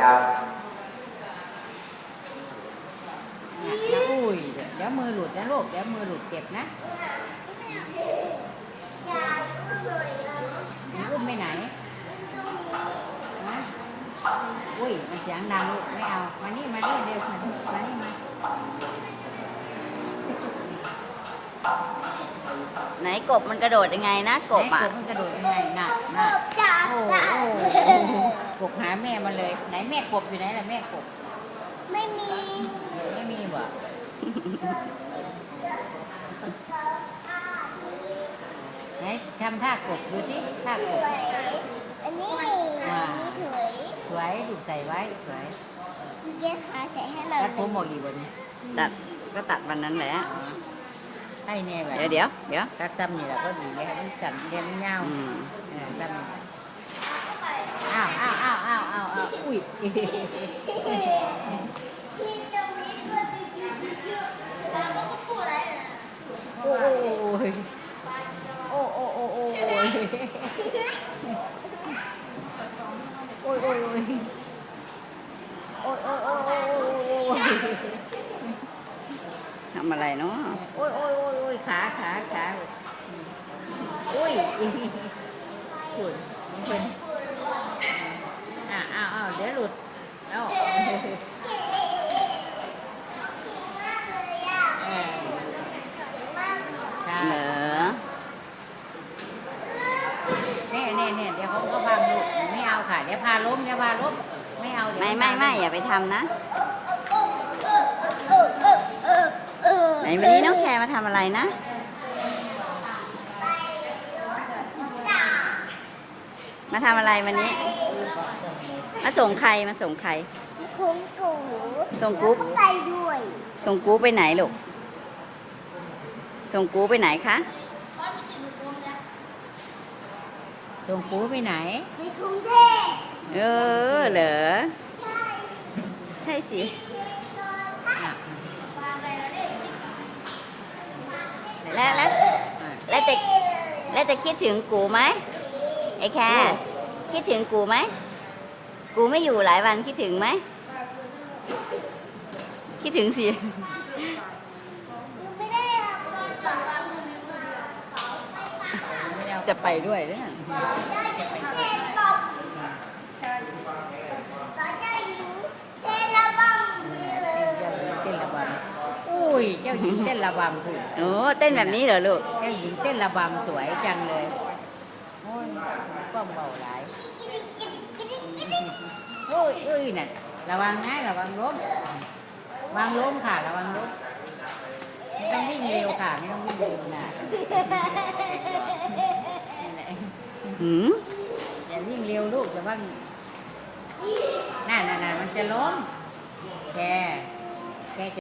ครับอะนะอุ้ยเดี๋ยวมือหลุดนะลูกเดี๋ยวมือหลุดเจ็บนะหนูอุ้มไปไหนนะอุ้ยมันเสียงดังลูกไม่เอา มานี่มานี่เร็วมามานี่มาไหนกบมันกระโดดยังไงนะกบไหนอะกบมันกระโดดยังไงน่ะน่ะโอ้โห กบหาแม่มันเลย ไหนแม่กบอยู่ไหนล่ะแม่กบไม่มีเออไม่มีบ่ไหนทำท่ากบดูสิท่ากบอันนี้อ่าอันนี้ถวยสวยถูกใส่ไว้สวยเย็ดขาใส่ให้เราแล้วผมบอกอีกวันนี้ตัดก็ตัดวันนั้นแหละให้แน่แบบเดี๋ยวเดี๋ยวเดี๋ยวถ้าจำนี่แหละก็ดีเลยครับมันสั่นเรียนเงาอืมเออจำนี่ อ้าวอ้าวอ้าวอ้าวอ้าวอ้าวอุ้ยที่ตรงนี้ก็จะยืดๆแล้วก็พูดอะไรนะโอ้ยโอ้โอ้โอ้โอ้ยโอ้ยโอ้ยโอ้ยโอ้ยโอ้ยโอ้ยโอ้ยโอ้ยทำอะไรเนาะโอ้ยโอ้ยโอ้ยโอ้ยขาขาขาโอ้ยจุดมันเป็นอะอ้าวอ้าวเดี๋ยวหลุดเอ้าเออใช่เหรอเนี่ยเนี่ยเนี่ยเดี๋ยวเขาก็พังลูกไม่เอาค่ะ เดี๋ยวพาล้มเดี๋ยวพาล้มไม่เอาเดี๋ยวไม่ไม่พาล้ไม่อย่าไปทำนะเออเออเออเออไหนวันนี้น้องแคร์มาทำอะไรนะมาทำอะไรวันนี้ มาส่งใครมาส่งใครคุ้มกูส่งกุ๊บไปด้วยส่งกูไปไหนลูกส่งกูไปไหนคะส่งปูไปไหน ไปกรุงเทพเออเหรอ ใช่ใช่สิอะแล้วแล้วแล้วจะแล้วจะคิดถึงกูไหมไอ้แคร์ คิดถึงกูไหม กูไม่อยู่หลายวันคิดถึงไหม คิดถึงสิไม่ได้เอาไม่ได้เอาจะไปด้วยเนี่ยได้เทปอบตอนได้อยู่เทระบังเลยเจ้าหญิงเต้นระบำอุ้ย เจ้าหญิงเต้นระบำคุณโอ้เต้นแบบนี้เหรอลูก เจ้าหญิงเต้นระบำสวยจังเลย โอ้ยก็เบาหลายโอ้ยเอ้ยน่ะระวังนะระวังล้มวางล้มค่ะระวังล้มไม่ต้องวิ่งเร็วค่ะไม่ต้องวิ่งเร็วนะนี่แหละหืมอย่าวิ่งเร็วลูกอย่าว่าน่าน่าน่ามันจะล้มแกแกจะ